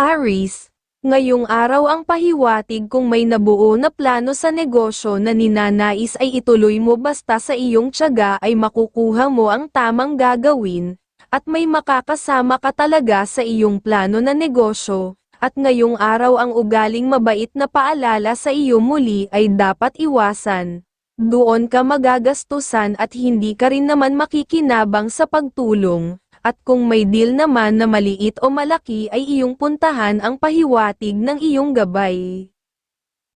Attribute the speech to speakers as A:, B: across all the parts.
A: Aris, ngayong araw ang pahiwatig kung may nabuo na plano sa negosyo na ninanais ay ituloy mo basta sa iyong tiyaga ay makukuha mo ang tamang gagawin, at may makakasama ka talaga sa iyong plano na negosyo, at ngayong araw ang ugaling mabait na paalala sa iyo muli ay dapat iwasan. Doon ka magagastusan at hindi ka rin naman makikinabang sa pagtulong, at kung may deal naman na maliit o malaki ay iyong puntahan ang pahiwatig ng iyong gabay.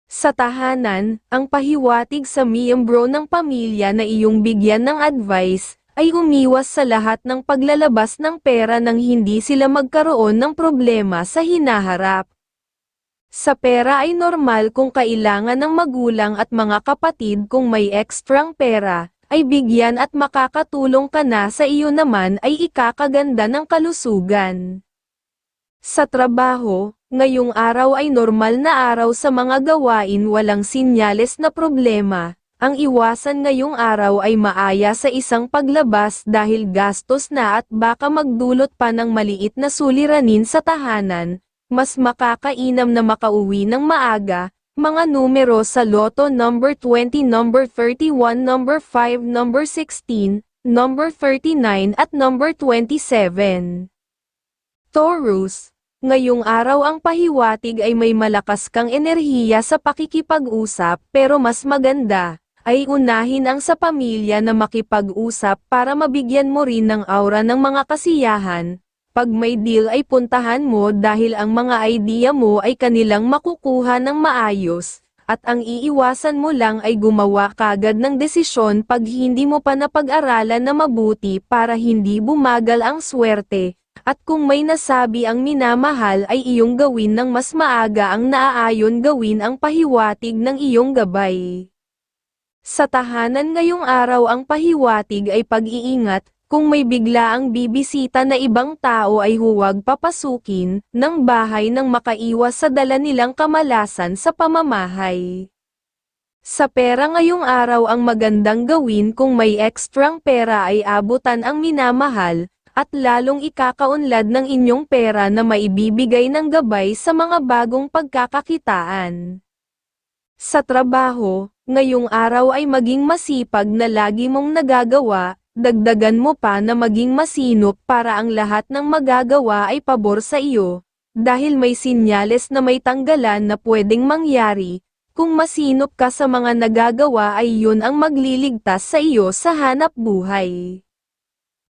A: Sa tahanan, ang pahiwatig sa miyembro ng pamilya na iyong bigyan ng advice, ay umiwas sa lahat ng paglalabas ng pera nang hindi sila magkaroon ng problema sa hinaharap. Sa pera ay normal kung kailangan ng magulang at mga kapatid kung may ekstrang pera, ay bigyan at makakatulong ka na sa iyo naman ay ikakaganda ng kalusugan. Sa trabaho, ngayong araw ay normal na araw sa mga gawain walang sinyales na problema. Ang iwasan ngayong araw ay maaya sa isang paglabas dahil gastos na at baka magdulot pa ng maliit na suliranin sa tahanan, mas makakainam na makauwi ng maaga, mga numero sa loto number 20, number 31, number 5, number 16, number 39 at number 27. Taurus, ngayong araw ang pahiwatig ay may malakas kang enerhiya sa pakikipag-usap pero mas maganda ay unahin ang sa pamilya na makipag-usap para mabigyan mo rin ng aura ng mga kasiyahan, pag may deal ay puntahan mo dahil ang mga idea mo ay kanilang makukuha ng maayos, at ang iiwasan mo lang ay gumawa kagad ng desisyon pag hindi mo pa napag-aralan na mabuti para hindi bumagal ang swerte, at kung may nasabi ang minamahal ay iyong gawin ng mas maaga ang naaayon gawin ang pahiwatig ng iyong gabay. Sa tahanan ngayong araw ang pahiwatig ay pag-iingat, kung may bigla ang bibisita na ibang tao ay huwag papasukin ng bahay nang makaiwas sa dala nilang kamalasan sa pamamahay. Sa pera ngayong araw ang magandang gawin kung may ekstrang pera ay abutan ang minamahal, at lalong ikakaunlad ng inyong pera na maibibigay ng gabay sa mga bagong pagkakakitaan. Sa trabaho, ngayong araw ay maging masipag na lagi mong nagagawa, dagdagan mo pa na maging masinop para ang lahat ng magagawa ay pabor sa iyo, dahil may sinyales na may tanggalan na pwedeng mangyari, kung masinop ka sa mga nagagawa ay yun ang magliligtas sa iyo sa hanap buhay.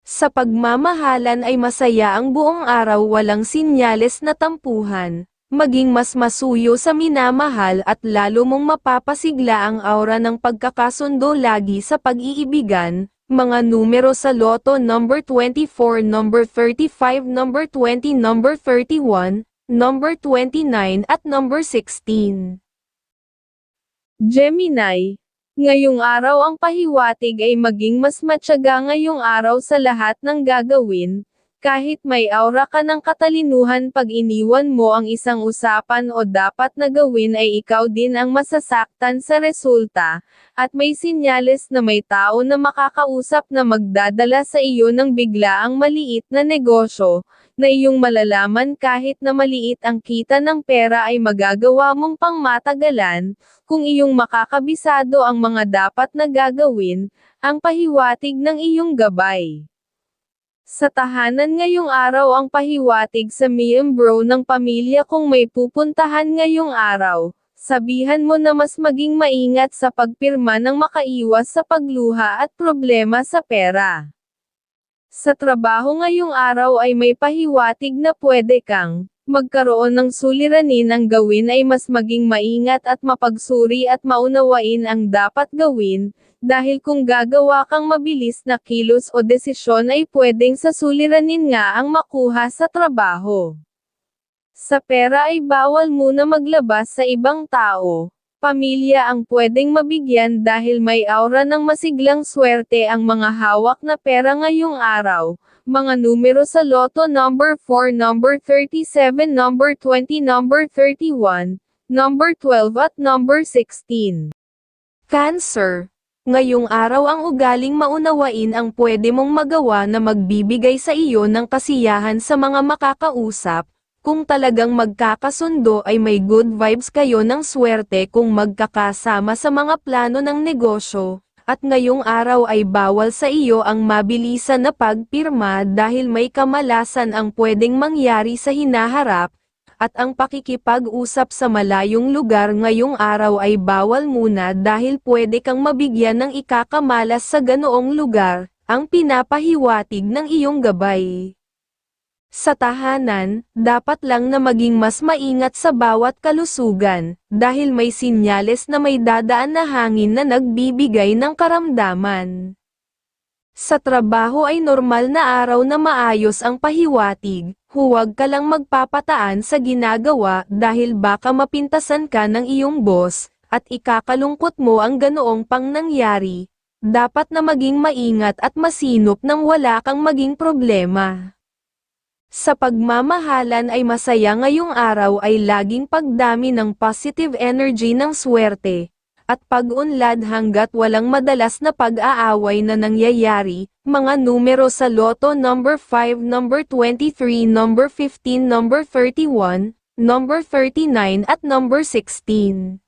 A: Sa pagmamahalan ay masaya ang buong araw walang sinyales na tampuhan, maging mas masuyo sa minamahal at lalo mong mapapasigla ang aura ng pagkakasundo lagi sa pag-iibigan, mga numero sa loto number 24, number 35, number 20, number 31, number 29 at number 16. Gemini, ngayong araw ang pahiwatig ay maging mas matyaga ngayong araw sa lahat ng gagawin, kahit may aura ka ng katalinuhan pag iniwan mo ang isang usapan o dapat na gawin ay ikaw din ang masasaktan sa resulta, at may sinyales na may tao na makakausap na magdadala sa iyo ng bigla ang maliit na negosyo, na iyong malalaman kahit na maliit ang kita ng pera ay magagawa mong pangmatagalan, kung iyong makakabisado ang mga dapat na gagawin, ang pahiwatig ng iyong gabay. Sa tahanan ngayong araw ang pahiwatig sa miyembro ng pamilya kung may pupuntahan ngayong araw, sabihan mo na mas maging maingat sa pagpirma ng makaiwas sa pagluha at problema sa pera. Sa trabaho ngayong araw ay may pahiwatig na pwede kang magkaroon ng suliranin ang gawin ay mas maging maingat at mapagsuri at maunawain ang dapat gawin, dahil kung gagawa kang mabilis na kilos o desisyon ay pwedeng sa suliranin nga ang makuha sa trabaho. Sa pera ay bawal muna maglabas sa ibang tao. Pamilya ang pwedeng mabigyan dahil may aura ng masiglang swerte ang mga hawak na pera ngayong araw. Mga numero sa loto number 4, number 37, number 20, number 31, number 12 at number 16. Cancer Ngayong araw ang ugaling maunawain ang pwede mong magawa na magbibigay sa iyo ng kasiyahan sa mga makakausap, Kung talagang magkakasundo ay may good vibes kayo ng swerte kung magkakasama sa mga plano ng negosyo, at ngayong araw ay bawal sa iyo ang mabilisan na pagpirma dahil may kamalasan ang pwedeng mangyari sa hinaharap, at ang pakikipag-usap sa malayong lugar ngayong araw ay bawal muna dahil pwede kang mabigyan ng ikakamalas sa ganoong lugar, ang pinapahiwatig ng iyong gabay. Sa tahanan, dapat lang na maging mas maingat sa bawat kalusugan, dahil may sinyales na may dadaan na hangin na nagbibigay ng karamdaman. Sa trabaho ay normal na araw na maayos ang pahiwatig, huwag ka lang magpapataan sa ginagawa dahil baka mapintasan ka ng iyong boss, at ikakalungkot mo ang ganoong pang nangyari. Dapat na maging maingat at masinop nang wala kang maging problema. Sa pagmamahalan ay masaya ngayong araw ay laging pagdami ng positive energy ng swerte, at pag-unlad hanggat walang madalas na pag-aaway na nangyayari, mga numero sa loto number 5, number 23, number 15, number 31, number 39 at number 16.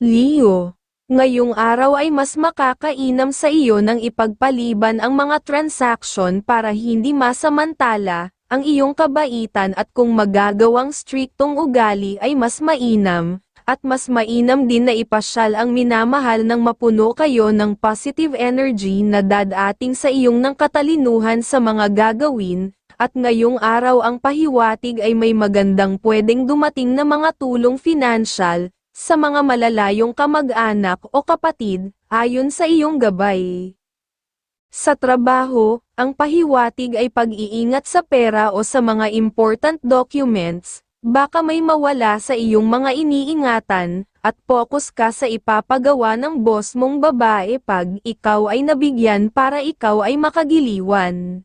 A: Leo Ngayong araw ay mas makakainam sa iyo ng ipagpaliban ang mga transaksyon para hindi masamantala, ang iyong kabaitan at kung magagawang striktong ugali ay mas mainam, at mas mainam din na ipasyal ang minamahal ng mapuno kayo ng positive energy na dadating sa iyong ng katalinuhan sa mga gagawin, at ngayong araw ang pahiwatig ay may magandang pwedeng dumating na mga tulong financial, sa mga malalayong kamag-anak o kapatid, ayon sa iyong gabay. Sa trabaho, ang pahiwatig ay pag-iingat sa pera o sa mga important documents, baka may mawala sa iyong mga iniingatan, at focus ka sa ipapagawa ng boss mong babae pag ikaw ay nabigyan para ikaw ay makagiliwan.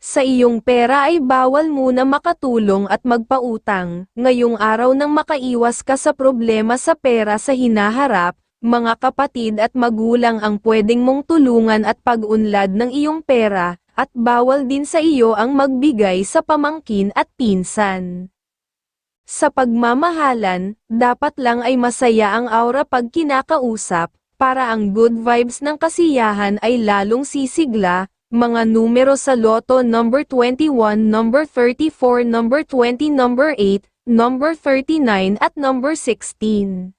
A: Sa iyong pera ay bawal muna makatulong at magpautang, ngayong araw nang makaiwas ka sa problema sa pera sa hinaharap, mga kapatid at magulang ang pwedeng mong tulungan at pag-unlad ng iyong pera, at bawal din sa iyo ang magbigay sa pamangkin at pinsan. Sa pagmamahalan, dapat lang ay masaya ang aura pag kinakausap, para ang good vibes ng kasiyahan ay lalong sisigla, mga numero sa loto number 21, number 34, number 20, number 8, number 39 at number 16.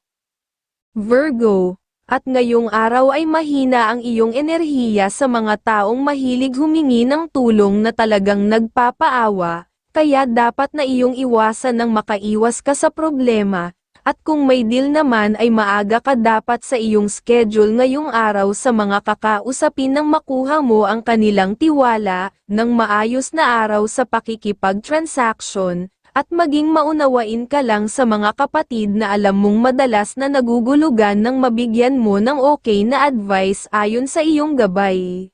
A: Virgo, at ngayong araw ay mahina ang iyong enerhiya sa mga taong mahilig humingi ng tulong na talagang nagpapaawa, kaya dapat na iyong iwasan ng makaiwas ka sa problema, at kung may deal naman ay maaga ka dapat sa iyong schedule ngayong araw sa mga kakausapin nang makuha mo ang kanilang tiwala, ng maayos na araw sa pakikipag-transaction, at maging maunawain ka lang sa mga kapatid na alam mong madalas na nagugulugan ng mabigyan mo ng okay na advice ayon sa iyong gabay.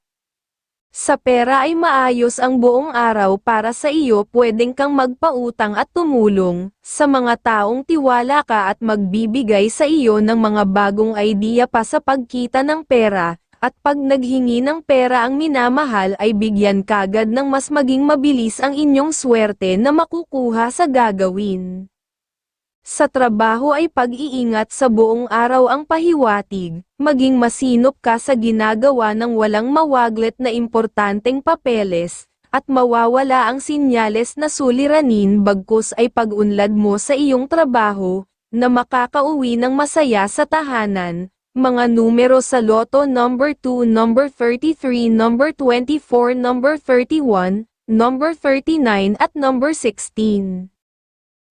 A: Sa pera ay maayos ang buong araw para sa iyo pwedeng kang magpautang at tumulong, sa mga taong tiwala ka at magbibigay sa iyo ng mga bagong idea pa sa pagkita ng pera, at pag naghingi ng pera ang minamahal ay bigyan kagad ng mas maging mabilis ang inyong swerte na makukuha sa gagawin. Sa trabaho ay pag-iingat sa buong araw ang pahiwatig, maging masinop ka sa ginagawa ng walang mawaglet na importanteng papeles, at mawawala ang sinyales na suliranin bagkus ay pag-unlad mo sa iyong trabaho, na makakauwi ng masaya sa tahanan, mga numero sa loto number 2, number 33, number 24, number 31, number 39 at number 16.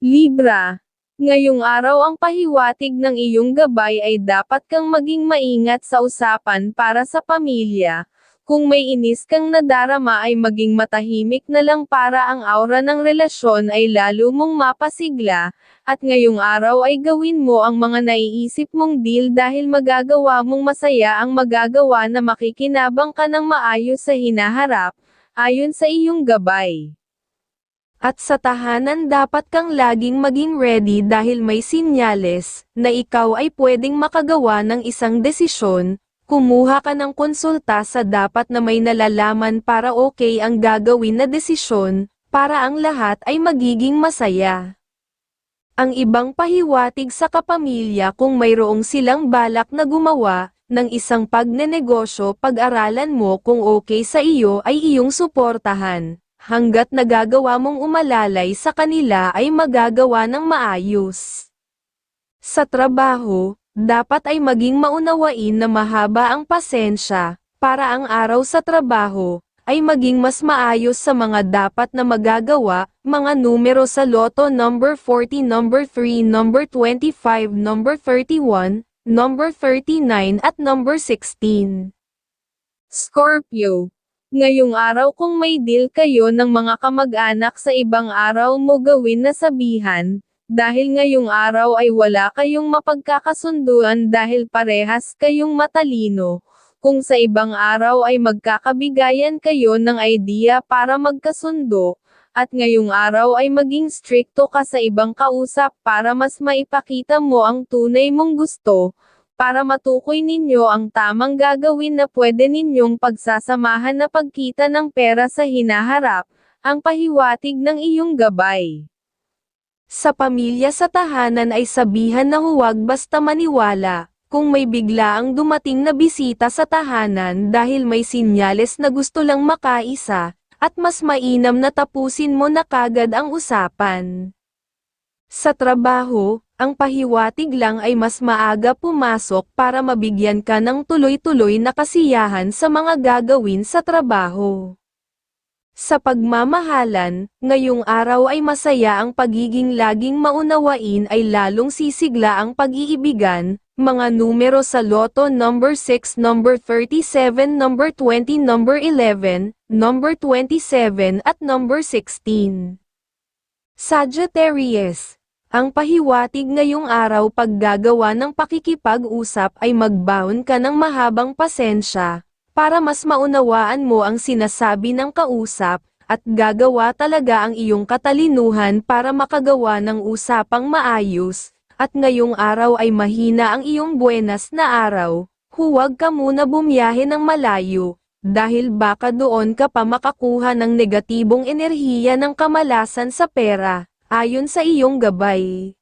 A: Libra. Ngayong araw ang pahiwatig ng iyong gabay ay dapat kang maging maingat sa usapan para sa pamilya, kung may inis kang nadarama ay maging matahimik na lang para ang aura ng relasyon ay lalo mong mapasigla, at ngayong araw ay gawin mo ang mga naiisip mong deal dahil magagawa mong masaya ang magagawa na makikinabang ka ng maayos sa hinaharap, ayon sa iyong gabay. At sa tahanan dapat kang laging maging ready dahil may sinyales, na ikaw ay pwedeng makagawa ng isang desisyon, Kumuha ka ng konsulta sa dapat na may nalalaman para okay ang gagawin na desisyon, para ang lahat ay magiging masaya. Ang ibang pahiwatig sa kapamilya kung mayroong silang balak na gumawa ng isang pagnenegosyo pag-aralan mo kung okay sa iyo ay iyong suportahan. Hanggat nagagawa mong umalalay sa kanila ay magagawa ng maayos. Sa trabaho, dapat ay maging maunawain na mahaba ang pasensya, para ang araw sa trabaho, ay maging mas maayos sa mga dapat na magagawa, mga numero sa loto number 40, number 3, number 25, number 31, number 39 at number 16. Scorpio Ngayong araw kung may deal kayo ng mga kamag-anak sa ibang araw mo gawin na sabihan, dahil ngayong araw ay wala kayong mapagkakasunduan dahil parehas kayong matalino, kung sa ibang araw ay magkakabigayan kayo ng idea para magkasundo, at ngayong araw ay maging stricto ka sa ibang kausap para mas maipakita mo ang tunay mong gusto, para matukoy ninyo ang tamang gagawin na pwede ninyong pagsasamahan na pagkita ng pera sa hinaharap, ang pahiwatig ng iyong gabay. Sa pamilya sa tahanan ay sabihan na huwag basta maniwala, kung may bigla ang dumating na bisita sa tahanan dahil may sinyales na gusto lang makaisa, at mas mainam na tapusin mo na kagad ang usapan. Sa trabaho, ang pahiwatig lang ay mas maaga pumasok para mabigyan ka ng tuloy-tuloy na kasiyahan sa mga gagawin sa trabaho. Sa pagmamahalan, ngayong araw ay masaya ang pagiging laging maunawain ay lalong sisigla ang pag-iibigan, mga numero sa loto number 6, number 37, number 20, number 11, number 27 at number 16. Sagittarius ang pahiwatig ngayong araw paggagawa ng pakikipag-usap ay magbaon ka ng mahabang pasensya, para mas maunawaan mo ang sinasabi ng kausap, at gagawa talaga ang iyong katalinuhan para makagawa ng usapang maayos, at ngayong araw ay mahina ang iyong buenas na araw, huwag ka muna bumiyahe ng malayo, dahil baka doon ka pa makakuha ng negatibong enerhiya ng kamalasan sa pera ayon sa iyong gabay.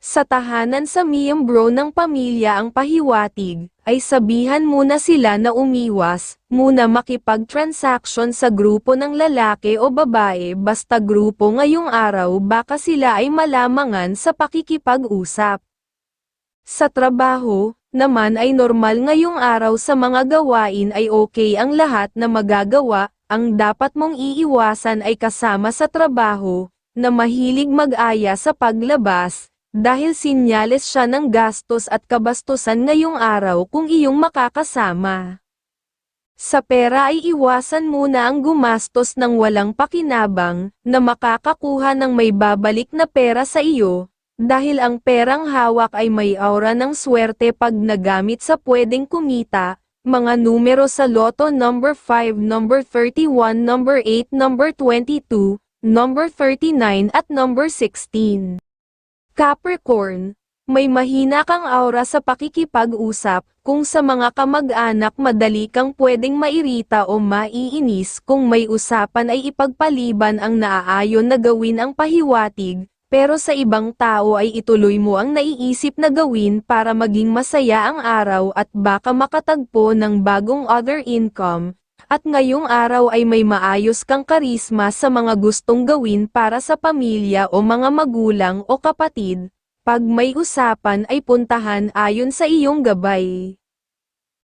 A: Sa tahanan sa miyembro ng pamilya ang pahiwatig, ay sabihan muna sila na umiwas, muna makipag-transaction sa grupo ng lalaki o babae basta grupo ngayong araw baka sila ay malamangan sa pakikipag-usap. Sa trabaho, naman ay normal ngayong araw sa mga gawain ay okay ang lahat na magagawa, ang dapat mong iiwasan ay kasama sa trabaho, na mahilig mag-aya sa paglabas, dahil sinyales siya ng gastos at kabastusan ngayong araw kung iyong makakasama. Sa pera ay iwasan muna ang gumastos ng walang pakinabang, na makakakuha ng may babalik na pera sa iyo, dahil ang perang hawak ay may aura ng swerte pag nagamit sa pwedeng kumita, mga numero sa loto number 5, number 31, number 8, number 22, number 39 at number 16. Capricorn, may mahina kang aura sa pakikipag-usap, kung sa mga kamag-anak madali kang pwedeng mairita o maiinis kung may usapan ay ipagpaliban ang naaayon na gawin ang pahiwatig, pero sa ibang tao ay ituloy mo ang naiisip na gawin para maging masaya ang araw at baka makatagpo ng bagong other income, at ngayong araw ay may maayos kang karisma sa mga gustong gawin para sa pamilya o mga magulang o kapatid, pag may usapan ay puntahan ayon sa iyong gabay.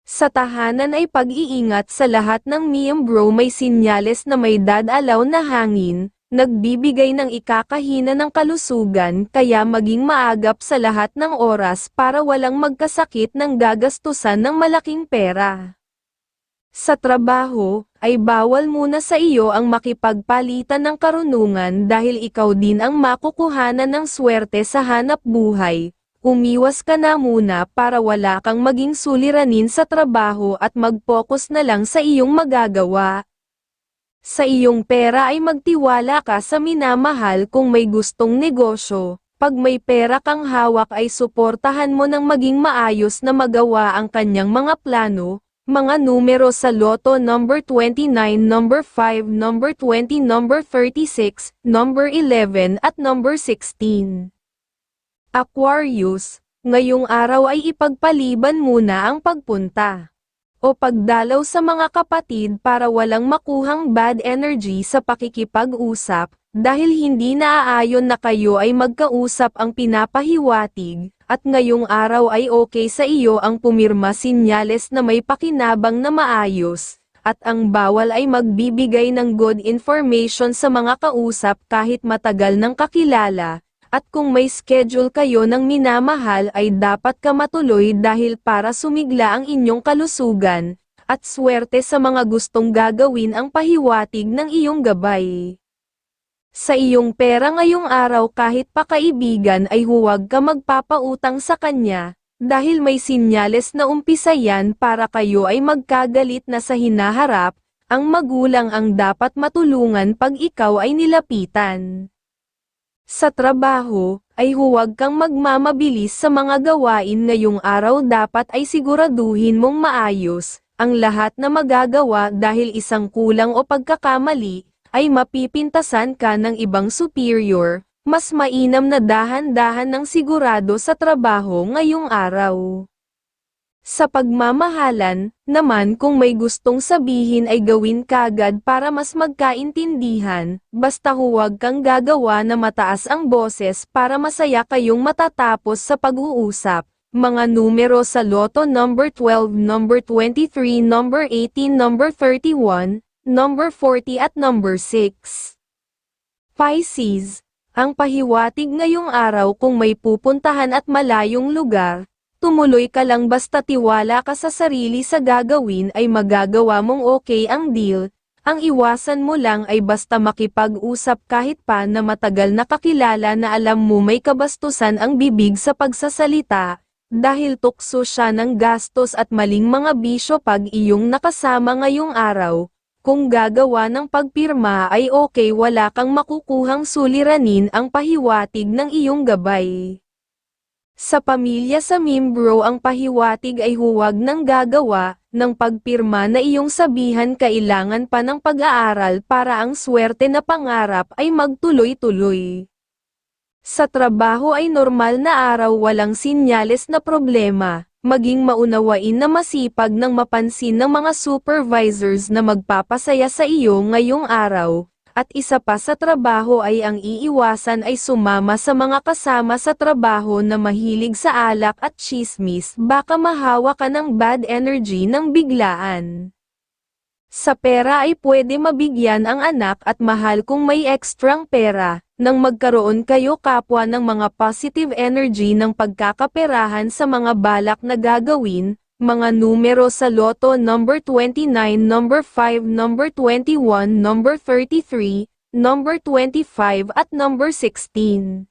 A: Sa tahanan ay pag-iingat sa lahat ng miyembro may sinyales na may dadalaw na hangin, nagbibigay ng ikakahina ng kalusugan kaya maging maagap sa lahat ng oras para walang magkasakit ng gagastusan ng malaking pera. Sa trabaho, ay bawal muna sa iyo ang makipagpalitan ng karunungan dahil ikaw din ang makukuhanan ng swerte sa hanap buhay. Umiwas ka na muna para wala kang maging suliranin sa trabaho at mag-focus na lang sa iyong magagawa. Sa iyong pera ay magtiwala ka sa minamahal kung may gustong negosyo. Pag may pera kang hawak ay suportahan mo ng maging maayos na magawa ang kanyang mga plano, Mga numero sa loto number 29, number 5, number 20, number 36, number 11 at number 16. Aquarius, ngayong araw ay ipagpaliban muna ang pagpunta o pagdalaw sa mga kapatid para walang makuhang bad energy sa pakikipag-usap, dahil hindi naaayon na kayo ay magkausap ang pinapahiwatig, at ngayong araw ay okay sa iyo ang pumirma sinyales na may pakinabang na maayos, at ang bawal ay magbibigay ng good information sa mga kausap kahit matagal ng kakilala, at kung may schedule kayo ng minamahal ay dapat ka matuloy dahil para sumigla ang inyong kalusugan, at swerte sa mga gustong gagawin ang pahiwatig ng iyong gabay. Sa iyong pera ngayong araw kahit pa kaibigan ay huwag ka magpapautang sa kanya, dahil may sinyales na umpisa yan para kayo ay magkagalit na sa hinaharap, ang magulang ang dapat matulungan pag ikaw ay nilapitan. Sa trabaho, ay huwag kang magmamabilis sa mga gawain ngayong araw dapat ay siguraduhin mong maayos, ang lahat na magagawa dahil isang kulang o pagkakamali, ay mapipintasan ka ng ibang superior, mas mainam na dahan-dahan ng sigurado sa trabaho ngayong araw. Sa pagmamahalan, naman kung may gustong sabihin ay gawin kagad para mas magkaintindihan, basta huwag kang gagawa na mataas ang boses para masaya kayong matatapos sa pag-uusap. Mga numero sa loto number 12, number 23, number 18, number 31, number 40 at number 6. Pisces, ang pahiwatig ngayong araw kung may pupuntahan at malayong lugar, tumuloy ka lang basta tiwala ka sa sarili sa gagawin ay magagawa mong okay ang deal, ang iwasan mo lang ay basta makipag-usap kahit pa na matagal nakakilala na alam mo may kabastusan ang bibig sa pagsasalita, dahil tukso siya ng gastos at maling mga bisyo pag iyong nakasama ngayong araw, kung gagawa ng pagpirma ay okay wala kang makukuhang suliranin ang pahiwatig ng iyong gabay. Sa pamilya sa membro ang pahiwatig ay huwag nang gagawa, ng pagpirma na iyong sabihan kailangan pa ng pag-aaral para ang swerte na pangarap ay magtuloy-tuloy. Sa trabaho ay normal na araw walang sinyales na problema, maging maunawain na masipag ng mapansin ng mga supervisors na magpapasaya sa iyo ngayong araw, at isa pa sa trabaho ay ang iiwasan ay sumama sa mga kasama sa trabaho na mahilig sa alak at chismis baka mahawa ka ng bad energy ng biglaan. Sa pera ay pwede mabigyan ang anak at mahal kung may ekstrang pera, nang magkaroon kayo kapwa ng mga positive energy ng pagkakaperahan sa mga balak na gagawin, mga numero sa loto number 29, number 5, number 21, number 33, number 25 at number 16.